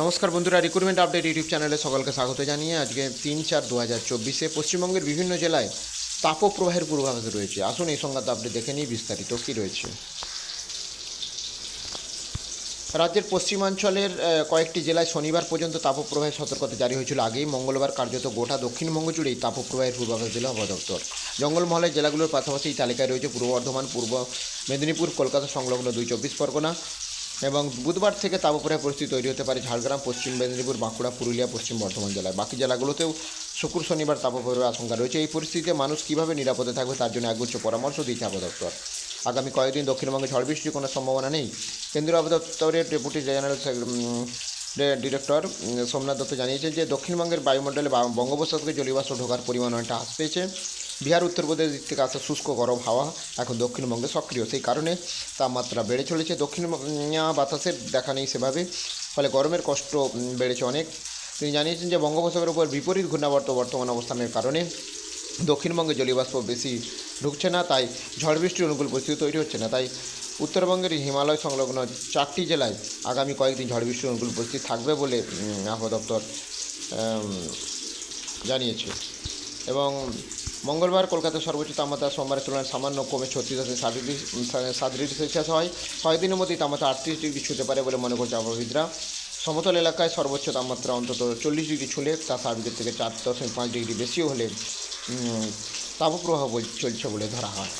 নমস্কার বন্ধুরা recruitment update YouTube চ্যানেলে সকলকে স্বাগত জানিয়ে আজকে তিন চার দু হাজার চব্বিশে পশ্চিমবঙ্গের বিভিন্ন জেলায় তাপপ্রবাহের পূর্বাভাস রয়েছে। আসুন এই সংক্রান্ত আপনি দেখে নিই, বিস্তারিত কী রয়েছে। রাজ্যের পশ্চিমাঞ্চলের কয়েকটি জেলায় শনিবার পর্যন্ত তাপপ্রবাহের সতর্কতা জারি হয়েছিল। আগেই মঙ্গলবার কার্যত গোটা দক্ষিণবঙ্গ জুড়েই তাপপ্রবাহের পূর্বাভাস দিল আবহাওয়া দপ্তর। জঙ্গলমহলের জেলাগুলোর পাশাপাশি এই তালিকায় রয়েছে পূর্ব বর্ধমান, পূর্ব মেদিনীপুর, কলকাতা সংলগ্ন দুই চব্বিশ পরগনা এবং বুধবার থেকে তাপপ্রায় পরিস্থিতি তৈরি হতে পারে ঝাড়গ্রাম, পশ্চিম মেদিনীপুর, বাঁকুড়া, পুরুলিয়া, পশ্চিম বর্ধমান জেলায়। বাকি জেলাগুলোতেও শুক্র, শনিবার তাপপ্রবাহের আশঙ্কা রয়েছে। এই পরিস্থিতিতে মানুষ কীভাবে নিরাপদে থাকবে তার জন্য একগুচ্ছ পরামর্শ দিয়েছে আবহদপ্তর আগামী কয়েকদিন দক্ষিণবঙ্গে ঝড় বৃষ্টির কোনো সম্ভাবনা নেই? কেন্দ্রীয় আবহদপ্তরের deputy general director Somnath Dutta জানিয়েছেন যে দক্ষিণবঙ্গের বায়ুমণ্ডলে বঙ্গোপসাগরে জলীয়বাষ্প ঢোকার পরিমাণ অনেকটা হ্রাস পেয়েছে বিহার, উত্তরপ্রদেশ দিক থেকে আসা শুষ্ক গরম হাওয়া এখন দক্ষিণবঙ্গে সক্রিয়। সেই কারণে তাপমাত্রা বেড়ে চলেছে। দক্ষিণ বাতাসের দেখা নেই সেভাবে, ফলে গরমের কষ্ট বেড়েছে অনেক। তিনি জানিয়েছেন যে বঙ্গোপসাগরের উপর বিপরীত ঘূর্ণাবর্ত বর্তমান অবস্থানের কারণে দক্ষিণবঙ্গে জলীয়বাষ্প বেশি ঢুকছে না, তাই ঝড় বৃষ্টির অনুকূল পরিস্থিতি তৈরি হচ্ছে না। তাই উত্তরবঙ্গের হিমালয় সংলগ্ন চারটি জেলায় আগামী কয়েকদিন ঝড় বৃষ্টি অনুকূল পরিস্থিতি থাকবে বলে আবহাওয়া দপ্তর জানিয়েছে। এবং মঙ্গলবার কলকাতার সর্বোচ্চ তাপমাত্রা সোমবারের তুলনায় সামান্য কমে ছত্রিশ দশমিক সাত ডিগ্রি সাত ডিগ্রি সেলসিয়াস হয়। কয়েকদিনের মধ্যেই তাপমাত্রা আটত্রিশ ডিগ্রি ছুঁতে পারে বলে মনে করছে আবহাওয়িদরা সমতল এলাকায় সর্বোচ্চ তাপমাত্রা অন্তত চল্লিশ ডিগ্রি ছুঁলে তা স্বাভাবিকের থেকে চার দশমিক পাঁচ ডিগ্রি বেশিও হলে তাপপ্রবাহ চলছে বলে ধরা হয়।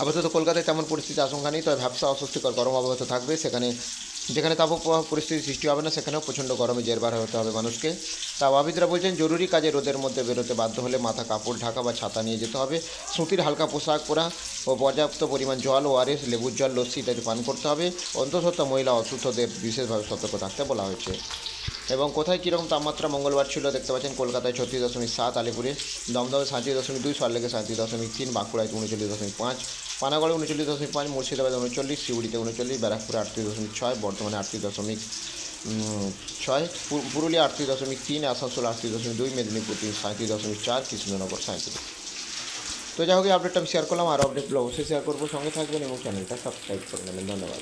আপাতত কলকাতায় তেমন পরিস্থিতি আশঙ্কা নেই, তবে ব্যবসা অস্বস্তিকর গরম অব্যাহত থাকবে। সেখানে যেখানে তাপপ্রবাহ পরিস্থিতি সৃষ্টি হবে না, সেখানেও প্রচণ্ড গরমে জেরবার হতে হবে মানুষকে। তা তাওয়াবিদরা বলছেন, জরুরি কাজে রোদের মধ্যে বেরোতে বাধ্য হলে মাথা, কাপড়, ঢাকা বা ছাতা নিয়ে যেতে হবে। সুতির হালকা পোশাক পরা ও পর্যাপ্ত পরিমাণ জল ও আরএস, লেবুর জল, লস্যি ইত্যাদি পান করতে হবে। অন্তঃসত্ত্বা মহিলা অসুস্থদের বিশেষভাবে সতর্ক থাকতে বলা হয়েছে। এবং কোথায় কীরকম তাপমাত্রা মঙ্গলবার ছিল দেখতে পাচ্ছেন, কলকাতায় ছত্রিশ দশমিক সাত, আলিপুরে দমদমে সাঁত্রিশ দশমিক দুই সল্লেগে সাঁত্রিশ দশমিক তিন, বাঁকুড়ায় উনচল্লিশ দশমিক পাঁচ পানাগড়ে উনচল্লিশ দশমিক পাঁচ, মুর্শিদাবাদে উনচল্লিশ শিউড়িতে উনচল্লিশ, ব্যারাকপুরে আটত্রিশ দশমিক ছয়, বর্ধমানে আটত্রিশ দশমিক ছয় পুরুলিয়া আটত্রিশ দশমিক তিন, আসানসোল আটত্রিশ দশমিক দুই, মেদিনীপুর তিন সাঁত্রিশ দশমিক চার, কৃষ্ণনগর সাঁত্রিশ তো যাই হোক, এই আপডেটটা আমি শেয়ার করলাম, আর আপডেটগুলো অবশ্যই শেয়ার করব। সঙ্গে থাকবেন এবং চ্যানেলটা সাবস্ক্রাইব করে নেবেন। ধন্যবাদ।